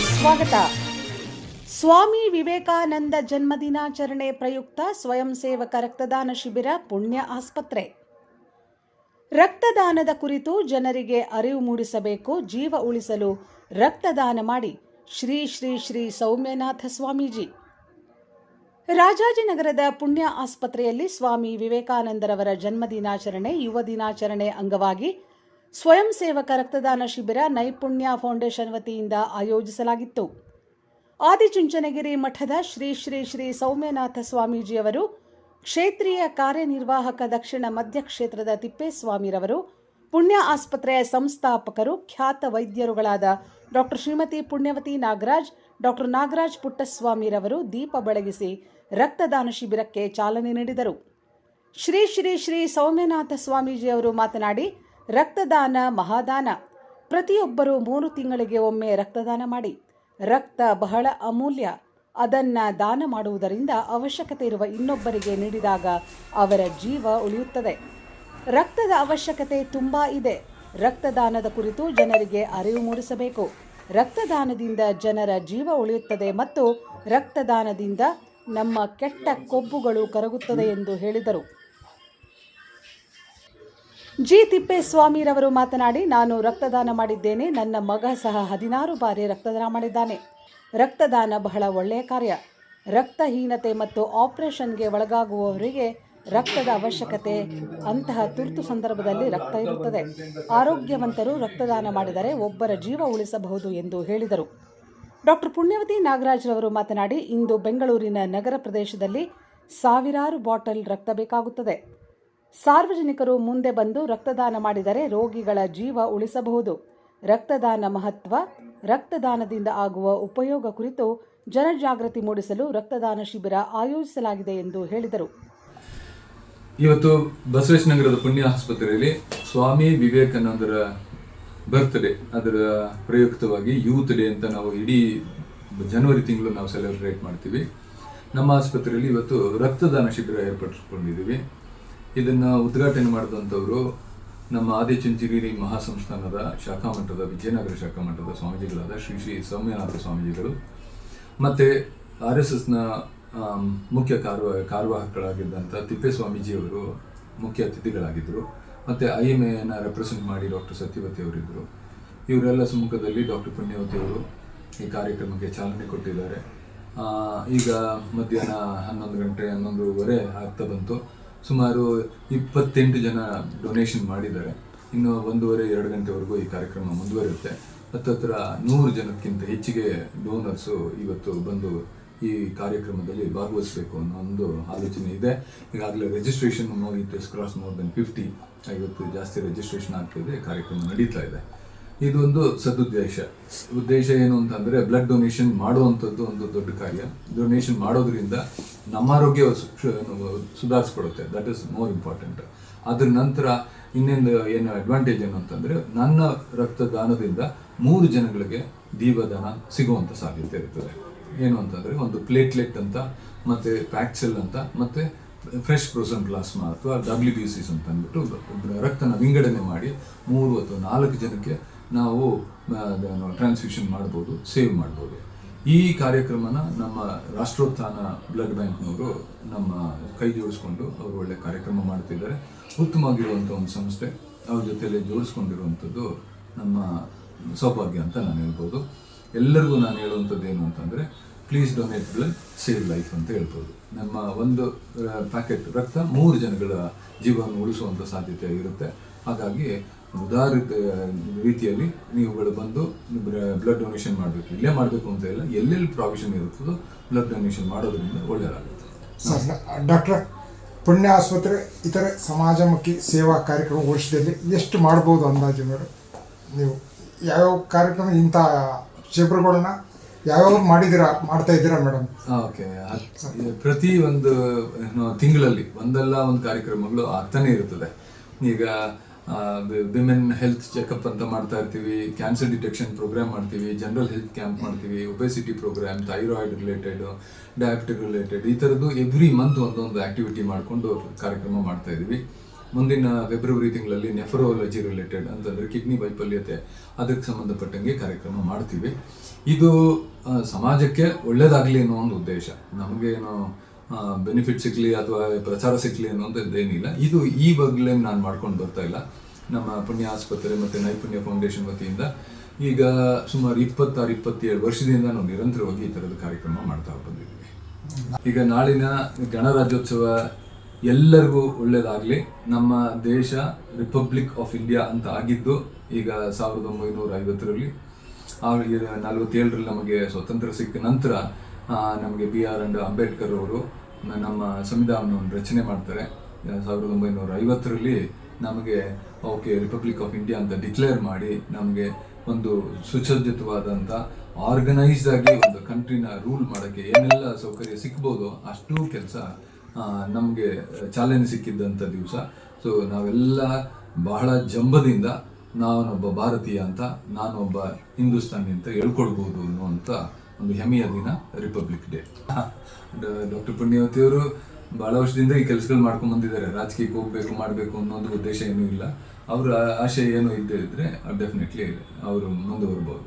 ಸ್ವಾಗತ. ಸ್ವಾಮಿ ವಿವೇಕಾನಂದ ಜನ್ಮದಿನಾಚರಣೆ ಪ್ರಯುಕ್ತ ಸ್ವಯಂ ಸೇವಕ ರಕ್ತದಾನ ಶಿಬಿರ ಪುಣ್ಯ ಆಸ್ಪತ್ರೆ. ರಕ್ತದಾನದ ಕುರಿತು ಜನರಿಗೆ ಅರಿವು ಮೂಡಿಸಬೇಕು, ಜೀವ ಉಳಿಸಲು ರಕ್ತದಾನ ಮಾಡಿ. ಶ್ರೀ ಶ್ರೀ ಶ್ರೀ ಸೌಮ್ಯನಾಥ ಸ್ವಾಮೀಜಿ. ರಾಜಾಜಿನಗರದ ಪುಣ್ಯ ಆಸ್ಪತ್ರೆಯಲ್ಲಿ ಸ್ವಾಮಿ ವಿವೇಕಾನಂದರವರ ಜನ್ಮದಿನಾಚರಣೆ ಯುವ ದಿನಾಚರಣೆ ಅಂಗವಾಗಿ ಸ್ವಯಂ ಸೇವಕ ರಕ್ತದಾನ ಶಿಬಿರ ನೈಪುಣ್ಯ ಫೌಂಡೇಶನ್ ವತಿಯಿಂದ ಆಯೋಜಿಸಲಾಗಿತ್ತು. ಆದಿಚುಂಚನಗಿರಿ ಮಠದ ಶ್ರೀ ಶ್ರೀ ಶ್ರೀ ಸೌಮ್ಯನಾಥ ಸ್ವಾಮೀಜಿಯವರು, ಕ್ಷೇತ್ರೀಯ ಕಾರ್ಯನಿರ್ವಾಹಕ ದಕ್ಷಿಣ ಮಧ್ಯ ಕ್ಷೇತ್ರದ ತಿಪ್ಪೇಸ್ವಾಮಿರವರು, ಪುಣ್ಯ ಆಸ್ಪತ್ರೆಯ ಸಂಸ್ಥಾಪಕರು, ಖ್ಯಾತ ವೈದ್ಯರುಗಳಾದ ಡಾಕ್ಟರ್ ಶ್ರೀಮತಿ ಪುಣ್ಯವತಿ ನಾಗರಾಜ್ ಡಾಕ್ಟರ್ ನಾಗರಾಜ್ ಪುಟ್ಟಸ್ವಾಮಿರವರು ದೀಪ ಬೆಳಗಿಸಿ ರಕ್ತದಾನ ಶಿಬಿರಕ್ಕೆ ಚಾಲನೆ ನೀಡಿದರು. ಶ್ರೀ ಶ್ರೀ ಶ್ರೀ ಸೌಮ್ಯನಾಥ ಸ್ವಾಮೀಜಿಯವರು ಮಾತನಾಡಿ ರಕ್ತದಾನ, ಮಹಾದಾನ. ಪ್ರತಿಯೊಬ್ಬರೂ ಮೂರು ತಿಂಗಳಿಗೆ ಒಮ್ಮೆ ರಕ್ತದಾನ ಮಾಡಿ. ರಕ್ತ ಬಹಳ ಅಮೂಲ್ಯ. ಅದನ್ನ ದಾನ ಮಾಡುವುದರಿಂದ ಅವಶ್ಯಕತೆ ಇರುವ ಇನ್ನೊಬ್ಬರಿಗೆ ನೀಡಿದಾಗ ಅವರ ಜೀವ ಉಳಿಯುತ್ತದೆ. ರಕ್ತದ ಅವಶ್ಯಕತೆ ತುಂಬ ಇದೆ. ರಕ್ತದಾನದ ಕುರಿತು ಜನರಿಗೆ ಅರಿವು ಮೂಡಿಸಬೇಕು. ರಕ್ತದಾನದಿಂದ ಜನರ ಜೀವ ಉಳಿಯುತ್ತದೆ ಮತ್ತು ರಕ್ತದಾನದಿಂದ ನಮ್ಮ ಕೆಟ್ಟ ಕೊಬ್ಬುಗಳು ಕರಗುತ್ತದೆ ಎಂದು ಹೇಳಿದರು. ಜಿ ತಿಪ್ಪೇಸ್ವಾಮಿರವರು ಮಾತನಾಡಿ, ನಾನು ರಕ್ತದಾನ ಮಾಡಿದ್ದೇನೆ. ನನ್ನ ಮಗ ಸಹ ಹದಿನಾರು ಬಾರಿ ರಕ್ತದಾನ ಮಾಡಿದ್ದಾನೆ. ರಕ್ತದಾನ ಬಹಳ ಒಳ್ಳೆಯ ಕಾರ್ಯ. ರಕ್ತಹೀನತೆ ಮತ್ತು ಆಪರೇಷನ್ಗೆ ಒಳಗಾಗುವವರಿಗೆ ರಕ್ತದ ಅವಶ್ಯಕತೆ ಅಂತಹ ತುರ್ತು ಸಂದರ್ಭದಲ್ಲಿ ರಕ್ತ ಇರುತ್ತದೆ. ಆರೋಗ್ಯವಂತರು ರಕ್ತದಾನ ಮಾಡಿದರೆ ಒಬ್ಬರ ಜೀವ ಉಳಿಸಬಹುದು ಎಂದು ಹೇಳಿದರು. ಡಾಕ್ಟರ್ ಪುಣ್ಯವತಿ ನಾಗರಾಜ್ರವರು ಮಾತನಾಡಿ, ಇಂದು ಬೆಂಗಳೂರಿನ ನಗರ ಪ್ರದೇಶದಲ್ಲಿ ಸಾವಿರಾರು ಬಾಟಲ್ ರಕ್ತ ಬೇಕಾಗುತ್ತದೆ. ಸಾರ್ವಜನಿಕರು ಮುಂದೆ ಬಂದು ರಕ್ತದಾನ ಮಾಡಿದರೆ ರೋಗಿಗಳ ಜೀವ ಉಳಿಸಬಹುದು. ರಕ್ತದಾನ ಮಹತ್ವ, ರಕ್ತದಾನದಿಂದ ಆಗುವ ಉಪಯೋಗ ಕುರಿತು ಜನಜಾಗೃತಿ ಮೂಡಿಸಲು ರಕ್ತದಾನ ಶಿಬಿರ ಆಯೋಜಿಸಲಾಗಿದೆ ಎಂದು ಹೇಳಿದರು. ಇವತ್ತು ಬಸವೇಶ್ ನಗರದ ಪುಣ್ಯ ಆಸ್ಪತ್ರೆಯಲ್ಲಿ ಸ್ವಾಮಿ ವಿವೇಕಾನಂದರ ಬರ್ತ್ಡೇ ಅದರ ಪ್ರಯುಕ್ತವಾಗಿ ಯೂತ್ ಡೇ ಅಂತ ನಾವು ಇಡೀ ಜನವರಿ ತಿಂಗಳು ನಾವು ಸೆಲೆಬ್ರೇಟ್ ಮಾಡ್ತೀವಿ. ನಮ್ಮ ಆಸ್ಪತ್ರೆಯಲ್ಲಿ ಇವತ್ತು ರಕ್ತದಾನ ಶಿಬಿರ ಏರ್ಪಡಿಸ್ಕೊಂಡಿದ್ದೀವಿ. ಇದನ್ನು ಉದ್ಘಾಟನೆ ಮಾಡಿದಂಥವರು ನಮ್ಮ ಆದಿಚುಂಚಗಿರಿ ಮಹಾಸಂಸ್ಥಾನದ ಶಾಖಾ ಮಠದ ವಿಜಯನಗರ ಶಾಖಾ ಮಠದ ಸ್ವಾಮೀಜಿಗಳಾದ ಶ್ರೀ ಶ್ರೀ ಸೌಮ್ಯನಾಥ ಸ್ವಾಮೀಜಿಗಳು. ಮತ್ತು ಆರ್ ಎಸ್ ಎಸ್ನ ಮುಖ್ಯ ಕಾರ್ವ ತಿಪ್ಪೇ ತಿಪ್ಪೇಸ್ವಾಮೀಜಿಯವರು ಮುಖ್ಯ ಅತಿಥಿಗಳಾಗಿದ್ದರು. ಮತ್ತು ಐ ಎಂ ಎನ ರೆಪ್ರೆಸೆಂಟ್ ಮಾಡಿ ಡಾಕ್ಟರ್ ಸತ್ಯವತಿ ಅವರಿದ್ದರು. ಇವರೆಲ್ಲ ಸಮ್ಮುಖದಲ್ಲಿ ಡಾಕ್ಟರ್ ಪುಣ್ಯವತಿ ಅವರು ಈ ಕಾರ್ಯಕ್ರಮಕ್ಕೆ ಚಾಲನೆ ಕೊಟ್ಟಿದ್ದಾರೆ. ಈಗ ಮಧ್ಯಾಹ್ನ ಹನ್ನೊಂದು ಗಂಟೆ ಹನ್ನೊಂದುವರೆ ಆಗ್ತಾ ಬಂತು. ಸುಮಾರು ಇಪ್ಪತ್ತೆಂಟು ಜನ ಡೊನೇಷನ್ ಮಾಡಿದ್ದಾರೆ. ಇನ್ನು ಒಂದೂವರೆ, ಎರಡು ಗಂಟೆವರೆಗೂ ಈ ಕಾರ್ಯಕ್ರಮ ಮುಂದುವರಿಯುತ್ತೆ. ಹತ್ತತ್ರ ನೂರು ಜನಕ್ಕಿಂತ ಹೆಚ್ಚಿಗೆ ಡೋನರ್ಸು ಇವತ್ತು ಬಂದು ಈ ಕಾರ್ಯಕ್ರಮದಲ್ಲಿ ಭಾಗವಹಿಸಬೇಕು ಅನ್ನೋ ಒಂದು ಆಲೋಚನೆ ಇದೆ. ಈಗಾಗಲೇ registration it cross more than fifty ಇವತ್ತು ಜಾಸ್ತಿ ರಿಜಿಸ್ಟ್ರೇಷನ್ ಆಗ್ತಿದೆ ಕಾರ್ಯಕ್ರಮ ನಡೀತಾ ಇದೆ. ಇದೊಂದು ಸದುದ್ದೇಶ. ಉದ್ದೇಶ ಏನು ಅಂತಂದ್ರೆ ಬ್ಲಡ್ ಡೊನೇಷನ್ ಮಾಡುವಂಥದ್ದು ಒಂದು ದೊಡ್ಡ ಕಾರ್ಯ. ಡೊನೇಷನ್ ಮಾಡೋದ್ರಿಂದ ನಮ್ಮ ಆರೋಗ್ಯ ಸುಧಾರಿಸ್ಕೊಡುತ್ತೆ. ದಟ್ ಇಸ್ ಮೋರ್ ಇಂಪಾರ್ಟೆಂಟ್ ಅದ್ರ ನಂತರ ಇನ್ನೊಂದು ಏನು ಅಡ್ವಾಂಟೇಜ್ ಏನು ಅಂತಂದರೆ ನನ್ನ ರಕ್ತದಾನದಿಂದ ಮೂರು ಜನಗಳಿಗೆ ದೀವದಾನ ಸಿಗುವಂತ ಸಾಧ್ಯತೆ ಇರ್ತದೆ. ಏನು ಅಂತಂದ್ರೆ ಒಂದು ಪ್ಲೇಟ್ಲೆಟ್ ಅಂತ, ಮತ್ತೆ ಪ್ಯಾಕ್ಸೆಲ್ ಅಂತ, ಮತ್ತೆ ಫ್ರೆಶ್ ಪ್ರೋಸನ್ ಪ್ಲಾಸ್ಮಾ ಅಥವಾ ಡಬ್ಲ್ಯೂ ಬಿ ಸಿಸ್ ಅಂತ ಅಂದ್ಬಿಟ್ಟು ರಕ್ತನ ವಿಂಗಡಣೆ ಮಾಡಿ ಮೂರು ಅಥವಾ ನಾಲ್ಕು ಜನಕ್ಕೆ ನಾವು ಟ್ರಾನ್ಸ್ಫ್ಯೂಷನ್ ಮಾಡ್ಬೋದು ಸೇವ್ ಮಾಡ್ಬೋದು. ಈ ಕಾರ್ಯಕ್ರಮನ ನಮ್ಮ ರಾಷ್ಟ್ರೋತ್ಥಾನ ಬ್ಲಡ್ ಬ್ಯಾಂಕ್ನವರು ನಮ್ಮ ಕೈ ಜೋಡಿಸ್ಕೊಂಡು ಅವರು ಒಳ್ಳೆ ಕಾರ್ಯಕ್ರಮ ಮಾಡ್ತಿದ್ದಾರೆ. ಉತ್ತಮವಾಗಿರುವಂಥ ಒಂದು ಸಂಸ್ಥೆ, ಅವ್ರ ಜೊತೆಯಲ್ಲಿ ಜೋಡಿಸ್ಕೊಂಡಿರುವಂಥದ್ದು ನಮ್ಮ ಸೌಭಾಗ್ಯ ಅಂತ ನಾನು ಹೇಳ್ಬೋದು. ಎಲ್ಲರಿಗೂ ನಾನು ಹೇಳುವಂಥದ್ದು ಏನು ಅಂತಂದರೆ please donate blood save life ಅಂತ ಹೇಳ್ಬೋದು. ನಮ್ಮ ಒಂದು ಪ್ಯಾಕೆಟ್ ರಕ್ತ ಮೂರು ಜನಗಳ ಜೀವವನ್ನು ಉಳಿಸುವಂಥ ಸಾಧ್ಯತೆ ಇರುತ್ತೆ. ಹಾಗಾಗಿ ಉದಾರಿತ ರೀತಿಯಲ್ಲಿ ನೀವುಗಳು ಬಂದು ಬ್ಲಡ್ ಡೊನೇಷನ್ ಮಾಡಬೇಕು. ಇಲ್ಲೇ ಮಾಡಬೇಕು ಅಂತ ಇಲ್ಲ ಎಲ್ಲೆಲ್ಲಿ ಪ್ರಾವಿಷನ್ ಇರುತ್ತದೋ ಬ್ಲಡ್ ಡೊನೇಷನ್ ಮಾಡೋದ್ರಿಂದ ಒಳ್ಳೆಯದಾಗುತ್ತೆ. ಡಾಕ್ಟರ್ ಪುಣ್ಯ ಆಸ್ಪತ್ರೆ ಇತರೆ ಸಮಾಜಮುಖಿ ಸೇವಾ ಕಾರ್ಯಕ್ರಮ ವರ್ಷದಲ್ಲಿ ಎಷ್ಟು ಮಾಡ್ಬೋದು ಅಂದಾಜು ಮೇಡಮ್? ನೀವು ಯಾವ್ಯಾವ ಕಾರ್ಯಕ್ರಮ ಇಂಥ ಶಿಬಿರಗಳನ್ನ ಯಾವ್ಯಾವ ಮಾಡಿದ್ದೀರಾ ಮಾಡ್ತಾ ಇದ್ದೀರಾ ಮೇಡಮ್? ಓಕೆ. ಪ್ರತಿ ಒಂದು ತಿಂಗಳಲ್ಲಿ ಒಂದಲ್ಲ ಒಂದು ಕಾರ್ಯಕ್ರಮಗಳು ಆಗ್ತಾನೆ ಇರುತ್ತದೆ. ಈಗ ವಿಮೆನ್ ಹೆಲ್ತ್ ಚೆಕಪ್ ಅಂತ ಮಾಡ್ತಾ ಇರ್ತೀವಿ ಕ್ಯಾನ್ಸರ್ ಡಿಟೆಕ್ಷನ್ ಪ್ರೋಗ್ರಾಮ್ ಮಾಡ್ತೀವಿ ಜನರಲ್ ಹೆಲ್ತ್ ಕ್ಯಾಂಪ್ ಮಾಡ್ತೀವಿ obesity program thyroid related diabetic related ಈ ಥರದ್ದು ಎವ್ರಿ ಮಂತ್ ಒಂದೊಂದು ಆಕ್ಟಿವಿಟಿ ಮಾಡಿಕೊಂಡು ಕಾರ್ಯಕ್ರಮ ಮಾಡ್ತಾ ಇದ್ದೀವಿ. ಮುಂದಿನ ಫೆಬ್ರವರಿ ತಿಂಗಳಲ್ಲಿ ನೆಫರೋಲಜಿ ರಿಲೇಟೆಡ್ ಅಂತಂದರೆ ಕಿಡ್ನಿ ವೈಫಲ್ಯತೆ, ಅದಕ್ಕೆ ಸಂಬಂಧಪಟ್ಟಂಗೆ ಕಾರ್ಯಕ್ರಮ ಮಾಡ್ತೀವಿ. ಇದು ಸಮಾಜಕ್ಕೆ ಒಳ್ಳೇದಾಗಲಿ ಅನ್ನೋ ಒಂದು ಉದ್ದೇಶ. ನಮಗೇನು ಬೆನಿಫಿಟ್ ಸಿಗ್ಲಿ ಅಥವಾ ಪ್ರಚಾರ ಸಿಗ್ಲಿ ಅನ್ನೋದೇನಿಲ್ಲ ಇದು ಈ ಬಗ್ಲೇ ನಾನು ಮಾಡ್ಕೊಂಡು ಬರ್ತಾ ಇಲ್ಲ. ನಮ್ಮ ಪುಣ್ಯ ಆಸ್ಪತ್ರೆ ಮತ್ತು ನೈಪುಣ್ಯ ಫೌಂಡೇಶನ್ ವತಿಯಿಂದ ಈಗ ಸುಮಾರು ಇಪ್ಪತ್ತಾರು, ಇಪ್ಪತ್ತೇಳು ವರ್ಷದಿಂದ ನಾವು ನಿರಂತರವಾಗಿ ಈ ಥರದ ಕಾರ್ಯಕ್ರಮ ಮಾಡ್ತಾ ಬಂದಿದ್ದೀವಿ. ಈಗ ನಾಳಿನ ಗಣರಾಜ್ಯೋತ್ಸವ ಎಲ್ಲರಿಗೂ ಒಳ್ಳೆಯದಾಗಲಿ ನಮ್ಮ ದೇಶ ರಿಪಬ್ಲಿಕ್ ಆಫ್ ಇಂಡಿಯಾ ಅಂತ ಆಗಿದ್ದು ಈಗ ಸಾವಿರದ ಒಂಬೈನೂರ ಐವತ್ತರಲ್ಲಿ ನಲವತ್ತೇಳರಲ್ಲಿ ನಮಗೆ ಸ್ವತಂತ್ರ ಸಿಕ್ಕ ನಂತರ ನಮಗೆ ಬಿ ಆರ್ ಅಂಡ್ ಅಂಬೇಡ್ಕರ್ ಅವರು ನಮ್ಮ ಸಂವಿಧಾನವನ್ನು ರಚನೆ ಮಾಡ್ತಾರೆ. ಸಾವಿರದ ಒಂಬೈನೂರ ಐವತ್ತರಲ್ಲಿ ನಮಗೆ ಓಕೆ ರಿಪಬ್ಲಿಕ್ ಆಫ್ ಇಂಡಿಯಾ ಅಂತ ಡಿಕ್ಲೇರ್ ಮಾಡಿ ನಮಗೆ ಒಂದು ಸುಸಜ್ಜಿತವಾದಂಥ ಆರ್ಗನೈಸ್ಡ್ ಆಗಿ ಒಂದು ಕಂಟ್ರಿನ ರೂಲ್ ಮಾಡೋಕ್ಕೆ ಏನೆಲ್ಲ ಸೌಕರ್ಯ ಸಿಗ್ಬೋದು ಅಷ್ಟು ಕೆಲಸ ನಮಗೆ ಚಾಲೆಂಜ್ ಸಿಕ್ಕಿದ್ದಂಥ ದಿವಸ. ಸೊ ನಾವೆಲ್ಲ ಬಹಳ ಜಂಬದಿಂದ ನಾನೊಬ್ಬ ಭಾರತೀಯ ಅಂತ ನಾನೊಬ್ಬ ಹಿಂದೂಸ್ತಾನಿ ಅಂತ ಹೇಳ್ಕೊಳ್ಬೋದು ಅನ್ನುವಂಥ ಒಂದು ಹೆಮ್ಮೆಯ ದಿನ ರಿಪಬ್ಲಿಕ್ ಡೇ ಡಾಕ್ಟರ್ ಪುಣ್ಯವತಿಯವರು ಬಹಳ ವರ್ಷದಿಂದ ಈ ಕೆಲಸಗಳು ಮಾಡ್ಕೊಂಡು ಬಂದಿದ್ದಾರೆ. ರಾಜಕೀಯಕ್ಕೆ ಹೋಗ್ಬೇಕು, ಮಾಡಬೇಕು ಅನ್ನೋದು ಉದ್ದೇಶ ಏನೂ ಇಲ್ಲ. ಅವರ ಆಶಯ ಏನು ಇದ್ದೇ ಇದ್ರೆ ಡೆಫಿನೆಟ್ಲಿ ಅವರು ಮುಂದುವರ್ಬೋದು